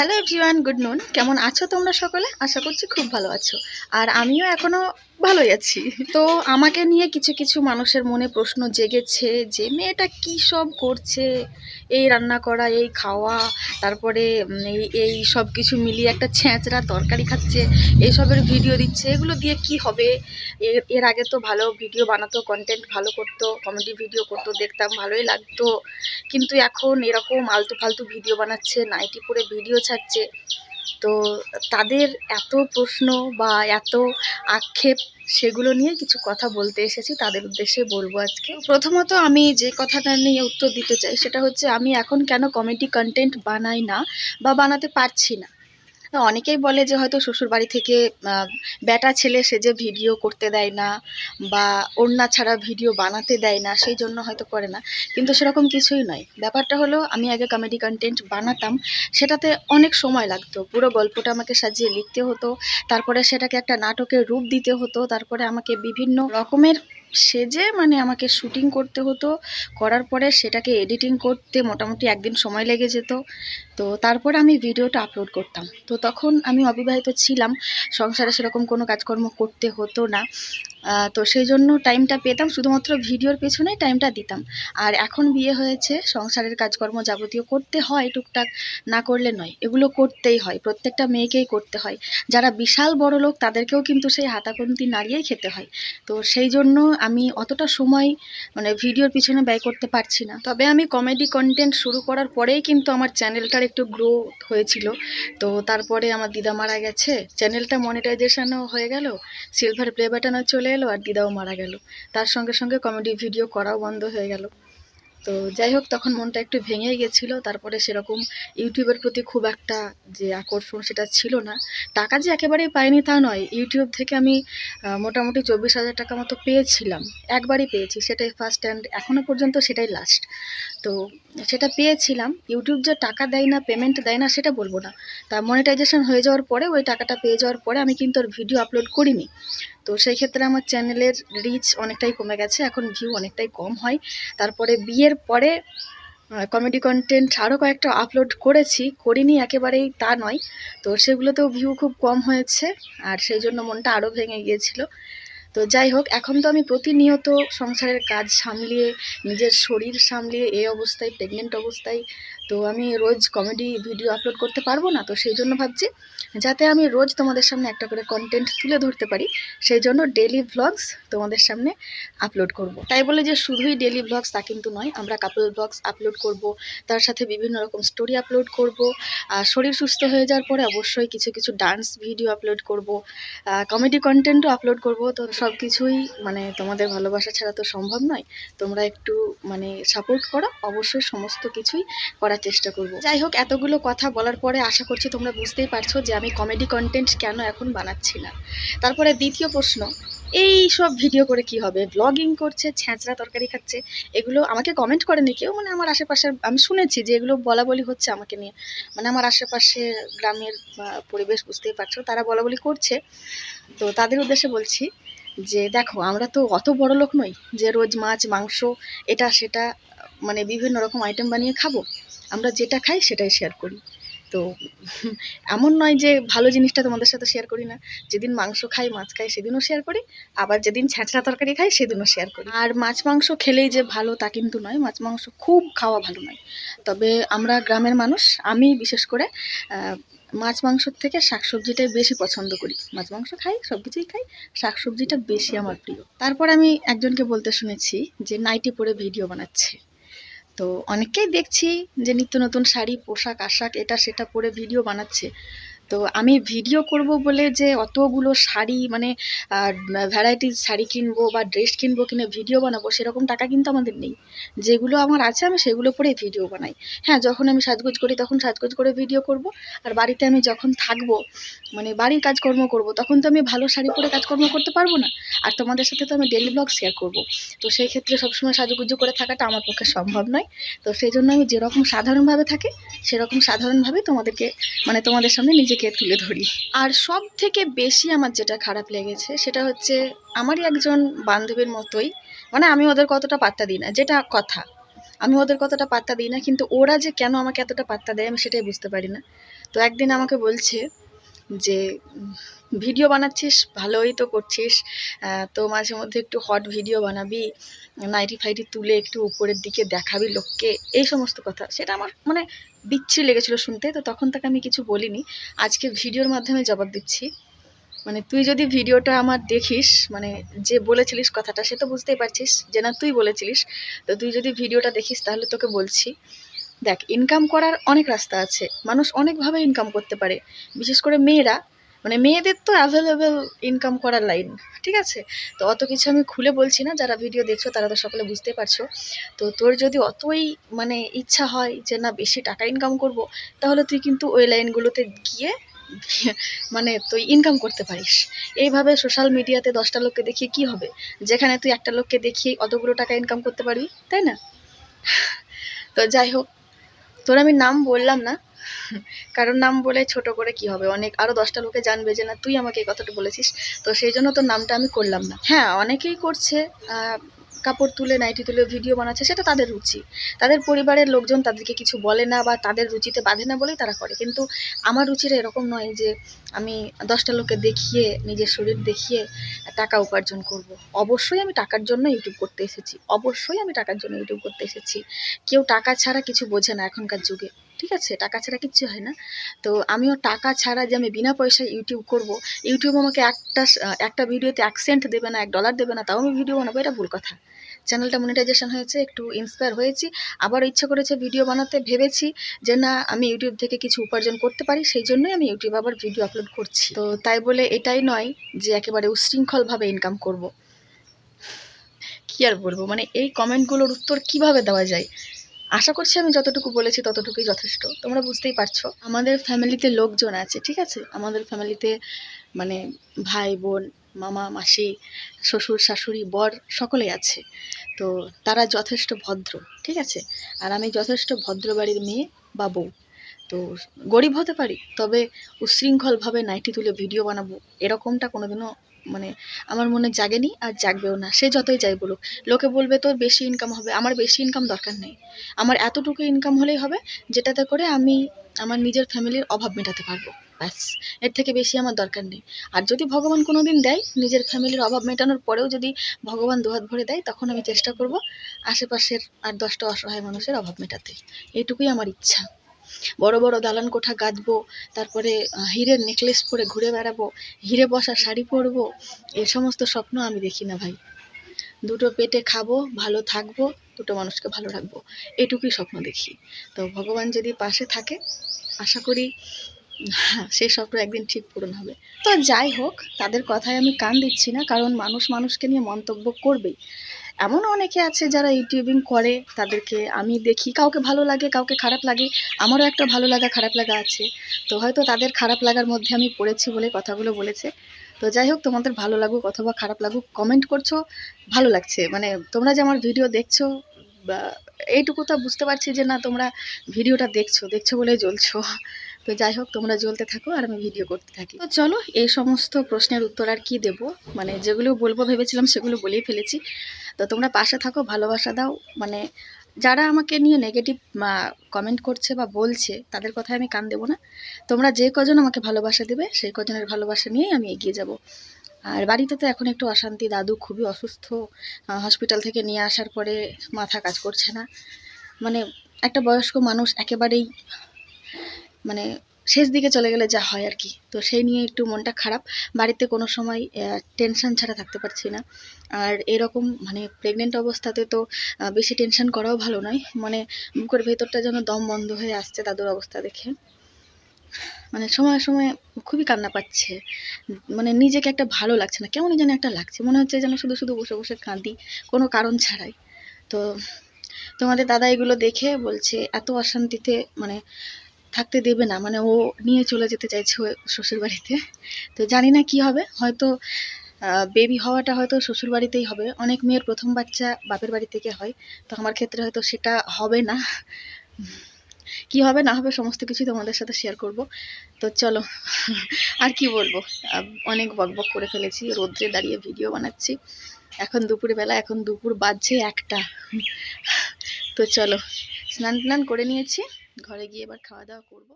Hello everyone good নুন কেমন আছো তোমরা সকলে? আশা করছি খুব ভালো আছো। আর আমিও এখনও ভালোই আছি। তো আমাকে নিয়ে কিছু কিছু মানুষের মনে প্রশ্ন জেগেছে যে, মেয়েটা কী সব করছে? এই রান্না করা, এই খাওয়া, তারপরে এই এই সব কিছু মিলিয়ে একটা ছ্যাঁচড়া তরকারি খাচ্ছে, এইসবের ভিডিও দিচ্ছে, এগুলো দিয়ে কি হবে? এর আগে তো ভালো ভিডিও বানাতো কন্টেন্ট ভালো করতো কমেডি ভিডিও করতো, দেখতাম ভালোই লাগতো। কিন্তু এখন এরকম আলতু ফালতু ভিডিও বানাচ্ছে, নাইটি পরে ভিডিও ছাড়ছে তো তাদের এত প্রশ্ন বা এত আক্ষেপ সেগুলো নিয়ে কিছু কথা বলতে এসেছি, তাদের উদ্দেশ্যে বলব আজকে। প্রথমত আমি যে কথাটা নিয়ে উত্তর দিতে চাই সেটা হচ্ছে, আমি এখন কেন কমেডি কন্টেন্ট বানাই না বা বানাতে পারছি না? অনেকেই বলে যে হয়তো শ্বশুরবাড়ি থেকে আহ, বেটা ছেলে সে যে ভিডিও করতে দেয় না বা ওড়না ছাড়া ভিডিও বানাতে দেয় না সেই জন্য হয়তো করে না। কিন্তু সেরকম কিছুই নয়। ব্যাপারটা হলো আমি আগে কমেডি কন্টেন্ট বানাতাম সেটাতে অনেক সময় লাগতো। পুরো গল্পটা আমাকে সাজিয়ে লিখতে হতো তারপরে সেটাকে একটা নাটকের রূপ দিতে হতো তারপরে আমাকে বিভিন্ন রকমের সেজে মানে আমাকে শুটিং করতে হতো। করার পরে সেটাকে এডিটিং করতে মোটামুটি একদিন সময় লেগে যেত। তো তারপর আমি ভিডিওটা আপলোড করতাম। তো তখন আমি অবিবাহিত ছিলাম। সংসারে সেরকম কোনো কাজকর্ম করতে হতো না। তো সেই জন্য টাইমটা পেতাম, শুধুমাত্র ভিডিওর পেছনেই টাইমটা দিতাম। আর এখন বিয়ে হয়েছে, সংসারের কাজকর্ম যাবতীয় করতে হয়, টুকটাক না করলে নয়, এগুলো করতেই হয়, প্রত্যেকটা মেয়েকেই করতে হয়। যারা বিশাল বড় লোক, তাদেরকেও কিন্তু সেই হাতাকন্তি নাড়িয়েই খেতে হয়। তো সেই জন্য আমি অতটা সময় মানে ভিডিওর পিছনে ব্যয় করতে পারছি না। তবে আমি কমেডি কন্টেন্ট শুরু করার পরেই কিন্তু আমার চ্যানেলটার একটু গ্রো হয়েছিল। তো তারপরে আমার দিদা মারা গেছে চ্যানেলটা মনিটাইজেশনও হয়ে গেল সিলভার প্লে বাটনও চলে এলো আর দিদাও মারা গেল। তার সঙ্গে সঙ্গে কমেডি ভিডিও করাও বন্ধ হয়ে গেল। তো যাই হোক, তখন মনটা একটু ভেঙেই গেছিল। তারপরে সেরকম ইউটিউবের প্রতি খুব একটা যে আকর্ষণ সেটা ছিল না। টাকা যে একেবারেই পাইনি তা নয়। ইউটিউব থেকে আমি মোটামুটি চব্বিশ হাজার টাকা মতো পেয়েছিলাম। একবারই পেয়েছি। সেটাই ফার্স্ট অ্যান্ড এখনও পর্যন্ত সেটাই লাস্ট তো সেটা পেয়েছিলাম। ইউটিউব যে টাকা দেয় না পেমেন্ট দেয় না, সেটা বলব না। তা মনিটাইজেশন হয়ে যাওয়ার পরে, ওই টাকাটা পেয়ে যাওয়ার পরে আমি কিন্তু ওর ভিডিও আপলোড করিনি। তো সেই ক্ষেত্রে আমার চ্যানেলের রিচ অনেকটাই কমে গেছে, এখন ভিউ অনেকটাই কম হয়। তারপরে বিয়ের পরে কমেডি কন্টেন্ট আরও কয়েকটা আপলোড করেছি, করিনি একেবারেই তা নয়। তো সেগুলোতেও ভিউ খুব কম হয়েছে, আর সেই জন্য মনটা আরও ভেঙে গিয়েছিল। তো যাই হোক, এখন তো আমি প্রতিনিয়ত সংসারের কাজ সামলিয়ে, নিজের শরীর সামলিয়ে, এই অবস্থায় প্রেগনেন্ট অবস্থায় তো আমি রোজ কমেডি ভিডিও আপলোড করতে পারব না, তো সেই জন্য ভাবছি যাতে আমি রোজ তোমাদের সামনে একটা করে কন্টেন্ট তুলে ধরতে পারি, সেই জন্য ডেলি ভ্লগস তোমাদের সামনে আপলোড করব। তাই বলে যে শুধুই ডেলি ভ্লগস তা কিন্তু নয়, আমরা কাপল ভ্লগস আপলোড করব, তার সাথে বিভিন্ন রকম স্টোরি আপলোড করব, আর শরীর সুস্থ হয়ে যাওয়ার পরে অবশ্যই কিছু কিছু ডান্স ভিডিও আপলোড করব কমেডি কন্টেন্টও আপলোড করব, তো সব কিছুই মানে তোমাদের ভালোবাসা ছাড়া তো সম্ভব নয়, তোমরা একটু মানে সাপোর্ট করো, অবশ্যই সমস্ত কিছুই করার চেষ্টা করব। যাই হোক এতগুলো কথা বলার পরে আশা করছি তোমরা বুঝতেই পারছ যে আমি কমেডি কন্টেন্ট কেন এখন বানাচ্ছি না। তারপরে দ্বিতীয় প্রশ্ন, এই সব ভিডিও করে কি হবে? ব্লগিং করছে ছ্যাঁচড়া তরকারি খাচ্ছে, এগুলো আমাকে কমেন্ট করেনি কেউ? মানে আমার আশেপাশে, আমি শুনেছি যে এগুলো বলা বলি হচ্ছে আমাকে নিয়ে। মানে আমার আশেপাশে গ্রামের পরিবেশ বুঝতেই পারছ, তারা বলা বলি করছে। তো তাদের উদ্দেশ্যে বলছি যে দেখো, আমরা তো অত বড় লোক নই যে রোজ মাছ, মাংস, এটা, সেটা মানে বিভিন্ন রকম আইটেম বানিয়ে খাব। আমরা যেটা খাই সেটাই শেয়ার করি। তো এমন নয় যে ভালো জিনিসটা তোমাদের সাথে শেয়ার করি না। যেদিন মাংস খাই, মাছ খাই, সেদিনও শেয়ার করি, আবার যেদিন ছ্যাঁচড়া তরকারি খাই, সেদিনও শেয়ার করি। আর মাছ, মাংস খেলেই যে ভালো তা কিন্তু নয়, মাছ, মাংস খুব খাওয়া ভালো নয়। তবে আমরা গ্রামের মানুষ, আমি বিশেষ করে মাছ মাংসর থেকে শাকসবজিটাই বেশি পছন্দ করি। মাছ মাংস খাই সব কিছুই খাই, শাকসবজিটা বেশি আমার প্রিয়। তারপর আমি একজনকে বলতে শুনেছি যে নাইটি পরে ভিডিও বানাচ্ছে। তো অনেককেই দেখছি যে নিত্য নতুন শাড়ি, পোশাক, আশাক, এটা সেটা পরে ভিডিও বানাচ্ছে। তো আমি ভিডিও করব বলে যে অতগুলো শাড়ি মানে ভ্যারাইটিস শাড়ি কিনবো বা ড্রেস কিনবো কিনে ভিডিও বানাবো, সেরকম টাকা কিন্তু আমাদের নেই। যেগুলো আমার আছে, আমি সেগুলো পরে ভিডিও বানাই। হ্যাঁ যখন আমি সাজগোজ করি, তখন সাজগোজ করে ভিডিও করব। আর বাড়িতে আমি যখন থাকব মানে বাড়ির কাজকর্ম করব, তখন তো আমি ভালো শাড়ি পরে কাজকর্ম করতে পারব না। আর তোমাদের সাথে তো আমি ডেলি ব্লগ শেয়ার করব। তো সেই ক্ষেত্রে সবসময় সাজুগুজু করে থাকাটা আমার পক্ষে সম্ভব নয়। তো সেই জন্য আমি যেরকম সাধারণভাবে থাকি, সেরকম সাধারণভাবে তোমাদেরকে মানে তোমাদের সামনে নিজেকে তুলে ধরি। আর সব থেকে বেশি আমার যেটা খারাপ লেগেছে সেটা হচ্ছে আমারই একজন বান্ধবীর মতোই মানে আমি ওদের কতটা পাত্তা দিই না, যেটা কথা। আমি ওদের কতটা পাত্তা দিই না, কিন্তু ওরা যে কেন আমাকে এতটা পাত্তা দেয় আমি সেটাই বুঝতে পারি না। তো একদিন আমাকে বলছে যে ভিডিও বানাচ্ছিস, ভালোই তো করছিস। তো মাঝে মধ্যে একটু হট ভিডিও বানাবি, নাইটি ফাইটি তুলে একটু উপরের দিকে দেখাবি লোককে, এই সমস্ত কথা। সেটা আমার মানে বিচ্ছিরি লেগেছিল শুনতে, তো তখন তাকে আমি কিছু বলিনি। আজকে ভিডিওর মাধ্যমে জবাব দিচ্ছি। মানে তুই যদি ভিডিওটা আমার দেখিস মানে যে বলেছিলিস কথাটা, সে তো বুঝতেই পারছিস যে না, তুই বলেছিলিস। তো তুই যদি ভিডিওটা দেখিস, তাহলে তোকে বলছি। দেখ ইনকাম করার অনেক রাস্তা আছে। মানুষ অনেকভাবে ইনকাম করতে পারে। বিশেষ করে মেয়েরা মানে মেয়েদের তো অ্যাভেলেবেল ইনকাম করার লাইন ঠিক আছে? তো অত কিছু আমি খুলে বলছি না, যারা ভিডিও দেখছ তারা তো সকলে বুঝতে পারছ। তো তোর যদি অতই মানে ইচ্ছা হয় যে না, বেশি টাকা ইনকাম করব, তাহলে তুই কিন্তু ওই লাইনগুলোতে গিয়ে মানে তুই ইনকাম করতে পারিস। এইভাবে সোশ্যাল মিডিয়াতে দশটা লোককে দেখিয়ে কি হবে? যেখানে তুই একটা লোককে দেখিয়ে অতগুলো টাকা ইনকাম করতে পারবি, তাই না? তো যাই হোক তোর আমি নাম বললাম না। কারণ নাম বলে ছোট করে কি হবে? অনেক আরও দশটা লোকে জানবে যে না, তুই আমাকে এই কথাটা বলেছিস। তো সেই জন্য তোর নামটা আমি করলাম না। হ্যাঁ অনেকেই করছে। কাপড় তুলে, নাইটি তুলে ভিডিও বানাচ্ছে, সেটা তাদের রুচি। তাদের পরিবারের লোকজন তাদেরকে কিছু বলে না বা তাদের রুচিতে বাঁধে না বলেই তারা করে। কিন্তু আমার রুচিটা এরকম নয় যে আমি দশটা লোকে দেখিয়ে, নিজের শরীর দেখিয়ে টাকা উপার্জন করব। অবশ্যই আমি টাকার জন্য ইউটিউব করতে এসেছি। অবশ্যই আমি টাকার জন্য ইউটিউব করতে এসেছি। কেউ টাকা ছাড়া কিছু বোঝে না এখনকার যুগে। ঠিক আছে? টাকা ছাড়া কিচ্ছু হয় না। তো আমিও টাকা ছাড়া যে আমি বিনা পয়সায় ইউটিউব করব ইউটিউব আমাকে একটা একটা ভিডিওতে এক সেন্ট দেবে না, এক ডলার দেবে না, তাও আমি ভিডিও বানাবো, এটা ভুল কথা। চ্যানেলটা মনিটাইজেশন হয়েছে, একটু ইন্সপায়ার হয়েছি, আবার ইচ্ছে করেছে ভিডিও বানাতে, ভেবেছি যে না, আমি ইউটিউব থেকে কিছু উপার্জন করতে পারি, সেই জন্যই আমি ইউটিউব আবার ভিডিও আপলোড করছি। তো তাই বলে এটাই নয় যে একেবারে উশৃঙ্খলভাবে ইনকাম করব। কি আর বলব? মানে এই কমেন্টগুলোর উত্তর কীভাবে দেওয়া যায়? আশা করছি আমি যতটুকু বলেছি ততটুকুই যথেষ্ট। তোমরা বুঝতেই পারছ। আমাদের ফ্যামিলিতে লোকজন আছে, ঠিক আছে? আমাদের ফ্যামিলিতে মানে ভাই, বোন, মামা, মাসি, শ্বশুর, শাশুড়ি, বর সকলেই আছে। তো তারা যথেষ্ট ভদ্র, ঠিক আছে? আর আমি যথেষ্ট ভদ্র বাড়ির মেয়ে বা বউ। তো গরিব হতে পারি, তবে উশৃঙ্খলভাবে নাইটি তুলে ভিডিও বানাবো, এরকমটা কোনোদিনও মানে আমার মনে জাগেনি আর জাগবেও না। সে যতই যাই বলুক, লোকে বলবে তোর বেশি ইনকাম হবে, আমার বেশি ইনকাম দরকার নেই। আমার এতটুকু ইনকাম হলেই হবে যেটাতে করে আমি আমার নিজের ফ্যামিলির অভাব মেটাতে পারব। ব্যাস, এর থেকে বেশি আমার দরকার নেই। আর যদি ভগবান কোনো দিন দেয়, নিজের ফ্যামিলির অভাব মেটানোর পরেও যদি ভগবান দুহাত ভরে দেয়, তখন আমি চেষ্টা করব আশেপাশের আর দশটা অসহায় মানুষের অভাব মেটাতে। এইটুকুই আমার ইচ্ছা। বড় বড় দালান কোঠা গাঁথবো তারপরে হীরের নেকলেস পরে ঘুরে বেড়াবো হিরে বসা শাড়ি পরবো এ সমস্ত স্বপ্ন আমি দেখি না ভাই। দুটো পেটে খাব ভালো থাকব দুটো মানুষকে ভালো রাখব এটুকুই স্বপ্ন দেখি। তো ভগবান যদি পাশে থাকে আশা করি হ্যাঁ, সেই স্বপ্ন একদিন ঠিক পূরণ হবে। তো যাই হোক তাদের কথায় আমি কান দিচ্ছি না কারণ মানুষ মানুষকে নিয়ে মন্তব্য করবেই। এমন অনেকে আছে যারা ইউটিউবিং করে, তাদেরকে আমি দেখি, কাউকে ভালো লাগে, কাউকে খারাপ লাগে, আমারও একটা ভালো লাগা, খারাপ লাগা আছে। তো হয়তো তাদের খারাপ লাগার মধ্যে আমি পড়েছি বলে কথাগুলো বলেছে। তো যাই হোক, তোমাদের ভালো লাগুক অথবা খারাপ লাগুক কমেন্ট করছ, ভালো লাগছে। মানে তোমরা যে আমার ভিডিও দেখছ, বা এইটুকু তো বুঝতে পারছি যে না, তোমরা ভিডিওটা দেখছ দেখছ বলেই জ্বলছো। তো যাই হোক, তোমরা জ্বলতে থাকো আর আমি ভিডিও করতে থাকি। তো চলো, এই সমস্ত প্রশ্নের উত্তর আর কি দেব? মানে যেগুলো বলব, ভেবেছিলাম সেগুলো বলেই ফেলেছি। তো তোমরা পাশে থাকো, ভালোবাসা দাও। মানে যারা আমাকে নিয়ে নেগেটিভ কমেন্ট করছে বা বলছে, তাদের কথায় আমি কান দেবো না। তোমরা যে কজন আমাকে ভালোবাসা দেবে, সেই কজনের ভালোবাসা নিয়েই আমি এগিয়ে যাব। আর বাড়িতে তো এখন একটু অশান্তি, দাদু খুবই অসুস্থ হসপিটাল থেকে নিয়ে আসার পরে মাথা কাজ করছে না। মানে একটা বয়স্ক মানুষ একেবারেই মানে শেষ দিকে চলে গেলে যা হয় আর কি। তো সেই নিয়ে একটু মনটা খারাপ। বাড়িতে কোনো সময় টেনশন ছাড়া থাকতে পারছি না। আর এরকম মানে প্রেগনেন্ট অবস্থাতে তো বেশি টেনশন করাও ভালো নয়। মানে বুকের ভেতরটা যেন দম বন্ধ হয়ে আসছে দাদুর অবস্থা দেখে। মানে সময় সময় খুবই কান্না পাচ্ছে। মানে নিজেকে একটা ভালো লাগছে না কেমন যেন একটা লাগছে। মনে হচ্ছে যেন শুধু শুধু বসে বসে কাঁদি, কোনো কারণ ছাড়াই। তো তোমাদের দাদা এগুলো দেখে বলছে, এত অশান্তিতে মানে থাকতে দেবে না মানে ও নিয়ে চলে যেতে চাইছে ও শ্বশুর বাড়িতে তো জানি না কি হবে, হয়তো বেবি হওয়াটা হয়তো শ্বশুর বাড়িতেই হবে। অনেক মেয়ের প্রথম বাচ্চা বাপের বাড়ি থেকে হয়, তো আমার ক্ষেত্রে হয়তো সেটা হবে না। কি হবে, না হবে, সমস্ত কিছু তোমাদের সাথে শেয়ার করব। তো চলো, আর কি বলব? অনেক বকবক করে ফেলেছি, রোদ্রে দাঁড়িয়ে ভিডিও বানাচ্ছি। এখন দুপুর বেলা, এখন দুপুর বাজছে একটা। তো চলো স্নান টান করে নিয়েছি। ঘরে গিয়ে এবার খাওয়া দাওয়া করব।